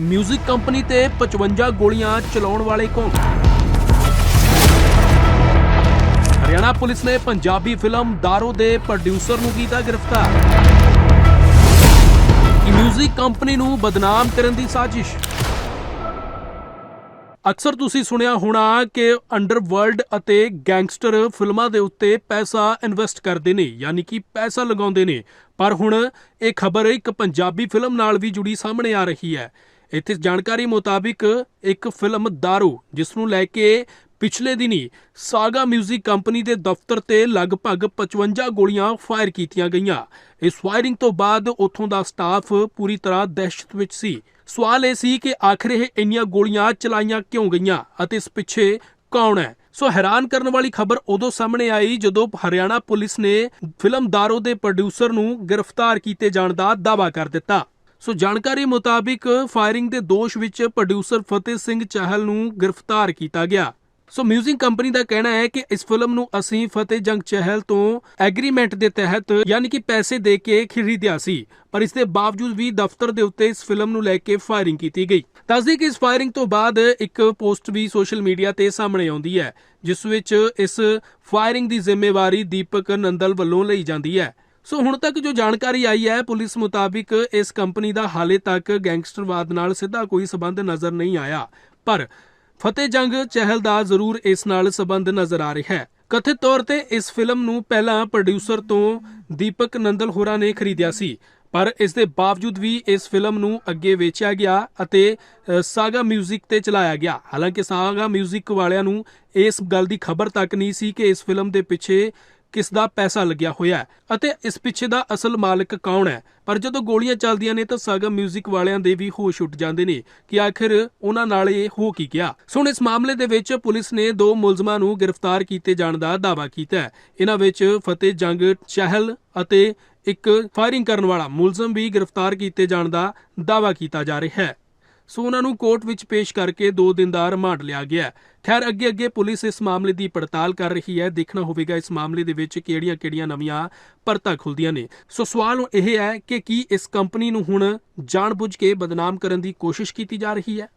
Music company ਤੇ 55 ਗੋਲੀਆਂ ਚਲਾਉਣ ਵਾਲੇ ਕੌਣ? ਹਰਿਆਣਾ ਪੁਲਿਸ ਨੇ ਪੰਜਾਬੀ ਫਿਲਮ ਦਾਰੋ ਦੇ ਪ੍ਰੋਡਿਊਸਰ ਨੂੰ ਕੀਤਾ ਗ੍ਰਿਫਤਾਰ। ਕਿ ਕੰਪਨੀ ਨੂੰ ਬਦਨਾਮ ਕਰਨ ਦੀ ਸਾਜ਼ਿਸ਼? ਅਕਸਰ ਤੁਸੀਂ ਸੁਣਿਆ ਹੋਣਾ ਕਿ ਅੰਡਰਵਰਲਡ ਅਤੇ ਗੈਂਗਸਟਰ ਫਿਲਮਾਂ ਦੇ ਉੱਤੇ ਪੈਸਾ ਇਨਵੈਸਟ ਕਰਦੇ ਨੇ, ਯਾਨੀ ਕਿ ਪੈਸਾ ਲਗਾਉਂਦੇ ਨੇ। ਪਰ ਹੁਣ ਇਹ ਖਬਰ ਇੱਕ ਪੰਜਾਬੀ ਫਿਲਮ ਨਾਲ ਵੀ ਜੁੜੀ ਸਾਹਮਣੇ ਆ ਰਹੀ ਹੈ। ਇੱਥੇ ਜਾਣਕਾਰੀ ਮੁਤਾਬਿਕ ਇੱਕ ਫਿਲਮ ਦਾਰੂ ਜਿਸ ਨੂੰ ਲੈ ਕੇ ਪਿਛਲੇ ਦਿਨੀ ਸਾਗਾ 뮤직 ਕੰਪਨੀ ਦੇ ਦਫ਼ਤਰ ਤੇ ਲਗਭਗ 55 ਗੋਲੀਆਂ ਫਾਇਰ ਕੀਤੀਆਂ ਗਈਆਂ। ਇਸ ਫਾਇਰਿੰਗ ਤੋਂ ਬਾਅਦ ਉੱਥੋਂ ਦਾ ਸਟਾਫ ਪੂਰੀ ਤਰ੍ਹਾਂ ਦਹਿਸ਼ਤ ਵਿੱਚ ਸੀ। ਸਵਾਲ ਇਹ ਸੀ ਕਿ ਆਖਰ ਇਹ ਇੰਨੀਆਂ ਗੋਲੀਆਂ ਚਲਾਈਆਂ ਕਿਉਂ ਗਈਆਂ ਅਤੇ ਇਸ ਪਿੱਛੇ ਕੌਣ ਹੈ? ਸੋ ਹੈਰਾਨ ਕਰਨ ਵਾਲੀ ਖਬਰ ਉਦੋਂ ਸਾਹਮਣੇ ਆਈ ਜਦੋਂ ਹਰਿਆਣਾ ਪੁਲਿਸ ਨੇ ਫਿਲਮ ਦਾਰੋ ਦੇ ਪ੍ਰੋਡਿਊਸਰ ਨੂੰ ਗ੍ਰਿਫਤਾਰ ਕੀਤੇ ਜਾਣ ਦਾ ਦਾਅਵਾ ਕਰ ਦਿੱਤਾ। ਸੋ ਜਾਣਕਾਰੀ ਮੁਤਾਬਿਕ ਫਾਇਰਿੰਗ ਦੇ ਦੋਸ਼ ਵਿੱਚ ਪ੍ਰੋਡਿਊਸਰ ਫਤਿਹ ਸਿੰਘ ਚਾਹਲ ਨੂੰ ਗ੍ਰਿਫਤਾਰ ਕੀਤਾ ਗਿਆ। ਸੋ ਮਿਊਜ਼ਿਕ ਕੰਪਨੀ ਦਾ ਕਹਿਣਾ ਹੈ ਕਿ ਇਸ ਫਿਲਮ ਨੂੰ ਅਸੀਂ ਫਤਿਹ ਜੰਗ ਚਹਿਲ ਤੋਂ ਐਗਰੀਮੈਂਟ ਦੇ ਤਹਿਤ ਯਾਨੀ ਕਿ ਪੈਸੇ ਦੇ ਕੇ ਖਰੀਦਿਆ ਸੀ, ਪਰ ਇਸ ਦੇ ਬਾਵਜੂਦ ਵੀ ਦਫ਼ਤਰ ਦੇ ਉੱਤੇ ਇਸ ਫਿਲਮ ਨੂੰ ਲੈ ਕੇ ਫਾਇਰਿੰਗ ਕੀਤੀ ਗਈ। ਦੱਸਦੀ ਕਿ ਇਸ ਫਾਇਰਿੰਗ ਤੋਂ ਬਾਅਦ ਇੱਕ ਪੋਸਟ ਵੀ ਸੋਸ਼ਲ ਮੀਡੀਆ ਤੇ ਸਾਹਮਣੇ ਆਉਂਦੀ ਹੈ, ਜਿਸ ਵਿੱਚ ਇਸ ਫਾਇਰਿੰਗ ਦੀ ਜ਼ਿੰਮੇਵਾਰੀ ਦੀਪਕ ਨੰਦਲ ਵੱਲੋਂ ਲਈ ਜਾਂਦੀ ਹੈ। ਸੋ ਹੁਣ ਤੱਕ ਜੋ ਜਾਣਕਾਰੀ ਆਈ ਹੈ ਪੁਲਿਸ ਮੁਤਾਬਿਕ ਇਸ ਕੰਪਨੀ ਦਾ ਹਾਲੇ ਤੱਕ ਗੈਂਗਸਟਰਵਾਦ ਨਾਲ ਸਿੱਧਾ ਕੋਈ ਸਬੰਧ ਨਜ਼ਰ ਨਹੀਂ ਆਇਆ ਪਰ ਫਤਿਹ ਜੰਗ ਚਹਿਲ ਦਾ ਜ਼ਰੂਰ ਇਸ ਨਾਲ ਸਬੰਧ ਨਜ਼ਰ ਆ ਰਿਹਾ ਹੈ ਕਥਿਤ ਤੌਰ ਤੇ ਇਸ ਫਿਲਮ ਨੂੰ ਪਹਿਲਾਂ ਪ੍ਰੋਡਿਊਸਰ ਤੋਂ ਦੀਪਕ ਨੰਦਲ ਹੋਰਾਂ ਨੇ ਖਰੀਦਿਆ ਸੀ ਪਰ ਇਸ ਦੇ ਬਾਵਜੂਦ ਵੀ ਇਸ ਫਿਲਮ ਨੂੰ ਅੱਗੇ ਵੇਚਿਆ ਗਿਆ ਅਤੇ ਅ, ਸਾਗਾ 뮤직 ਤੇ ਚਲਾਇਆ ਗਿਆ ਹਾਲਾਂਕਿ ਸਾਗਾ 뮤직 ਵਾਲਿਆਂ ਨੂੰ ਇਸ ਗੱਲ ਦੀ ਖਬਰ ਤੱਕ ਨਹੀਂ ਸੀ ਕਿ ਇਸ ਫਿਲਮ ਦੇ ਪਿੱਛੇ ਕਿਸ ਦਾ ਪੈਸਾ ਲੱਗਿਆ ਹੋਇਆ ਹੈ ਅਤੇ ਇਸ ਪਿੱਛੇ ਦਾ ਅਸਲ ਮਾਲਕ ਕੌਣ ਹੈ? ਪਰ ਜਦੋਂ ਗੋਲੀਆਂ ਚੱਲਦੀਆਂ ਨੇ ਤਾਂ ਸਾਗਾ 뮤직 ਵਾਲਿਆਂ ਦੇ ਵੀ ਹੋਸ਼ ਉੱਡ ਜਾਂਦੇ ਨੇ ਕਿ ਆਖਿਰ ਉਹਨਾਂ ਨਾਲ ਇਹ ਹੋ ਕੀ ਗਿਆ? ਸੋ ਹੁਣ ਇਸ ਮਾਮਲੇ ਦੇ ਵਿੱਚ ਪੁਲਿਸ ਨੇ ਦੋ ਮੁਲਜ਼ਮਾਂ ਨੂੰ ਗ੍ਰਿਫਤਾਰ ਕੀਤੇ ਜਾਣ ਦਾ ਦਾਅਵਾ ਕੀਤਾ ਹੈ। ਇਹਨਾਂ ਵਿੱਚ ਫਤਿਹ ਜੰਗ ਚਹਿਲ ਅਤੇ ਇੱਕ ਫਾਇਰਿੰਗ ਕਰਨ ਵਾਲਾ ਮੁਲਜ਼ਮ ਵੀ ਗ੍ਰਿਫਤਾਰ ਕੀਤੇ ਜਾਣ ਦਾ ਦਾਅਵਾ ਕੀਤਾ ਜਾ ਰਿਹਾ ਹੈ। ਸੋ ਉਹਨਾਂ ਨੂੰ ਕੋਰਟ ਵਿੱਚ ਪੇਸ਼ ਕਰਕੇ 2 ਦਿਨ ਦਾ ਰਿਮਾਂਡ ਲਿਆ ਗਿਆ ਖੈਰ ਅੱਗੇ ਅੱਗੇ ਪੁਲਿਸ ਇਸ ਮਾਮਲੇ ਦੀ ਪੜਤਾਲ ਕਰ ਰਹੀ ਹੈ। ਦੇਖਣਾ ਹੋਵੇਗਾ ਇਸ ਮਾਮਲੇ ਦੇ ਵਿੱਚ ਕਿਹੜੀਆਂ-ਕਿਹੜੀਆਂ ਨਵੀਆਂ ਪਰਤਾਂ ਖੁੱਲਦੀਆਂ ਨੇ। ਸੋ ਸਵਾਲ ਇਹ ਹੈ ਕਿ ਕੀ ਇਸ ਕੰਪਨੀ ਨੂੰ ਹੁਣ ਜਾਣਬੁੱਝ ਕੇ ਬਦਨਾਮ ਕਰਨ ਦੀ ਕੋਸ਼ਿਸ਼ ਕੀਤੀ ਜਾ ਰਹੀ ਹੈ?